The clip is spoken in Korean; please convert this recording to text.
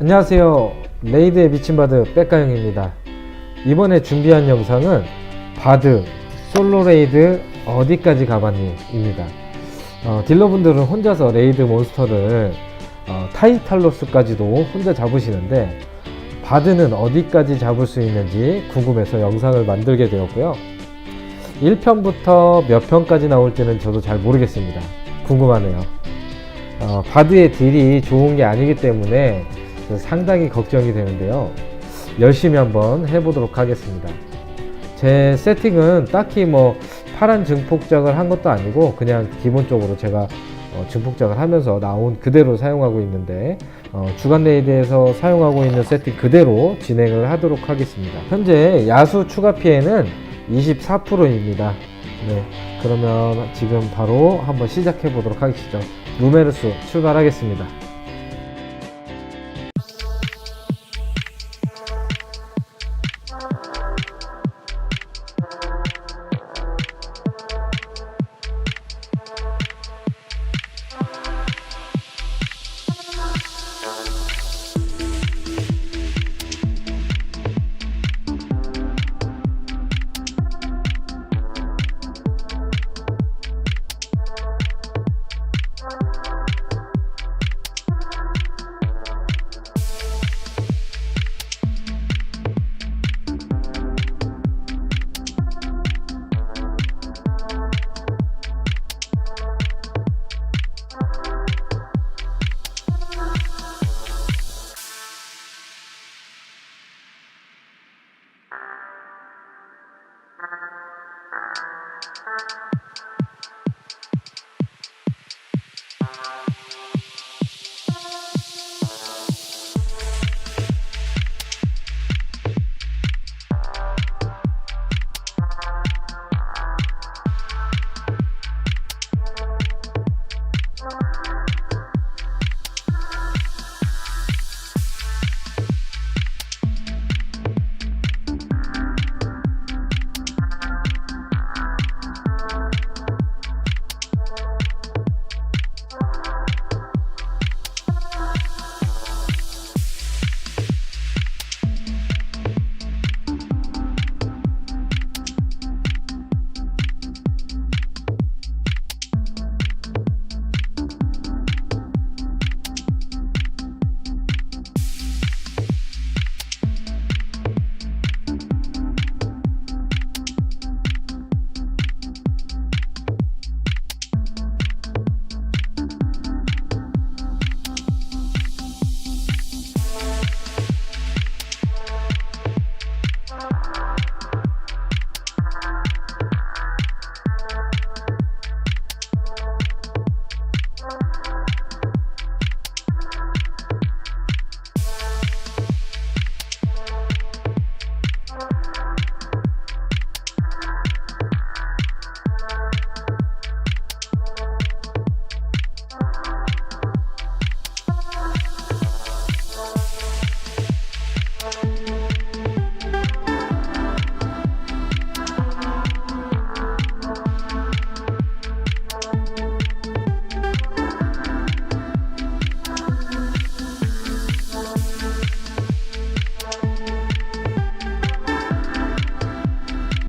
안녕하세요. 레이드에 미친 바드 백가영입니다. 이번에 준비한 영상은 바드 솔로 레이드 어디까지 가봤니 입니다. 어, 딜러분들은 혼자서 레이드 몬스터를 어, 타이탈로스까지도 혼자 잡으시는데 바드는 어디까지 잡을 수 있는지 궁금해서 영상을 만들게 되었고요. 1편부터 몇 편까지 나올지는 저도 잘 모르겠습니다. 궁금하네요. 어, 바드의 딜이 좋은 게 아니기 때문에 상당히 걱정이 되는데요. 열심히 한번 해보도록 하겠습니다. 제 세팅은 딱히 뭐 파란 증폭작을 한 것도 아니고 그냥 기본적으로 제가 어, 증폭작을 하면서 나온 그대로 사용하고 있는데 어, 주간 레이드에서 사용하고 있는 세팅 그대로 진행을 하도록 하겠습니다. 현재 야수 추가 피해는 24%입니다. 네, 그러면 지금 바로 한번 시작해 보도록 하겠죠. 루메르스 출발하겠습니다.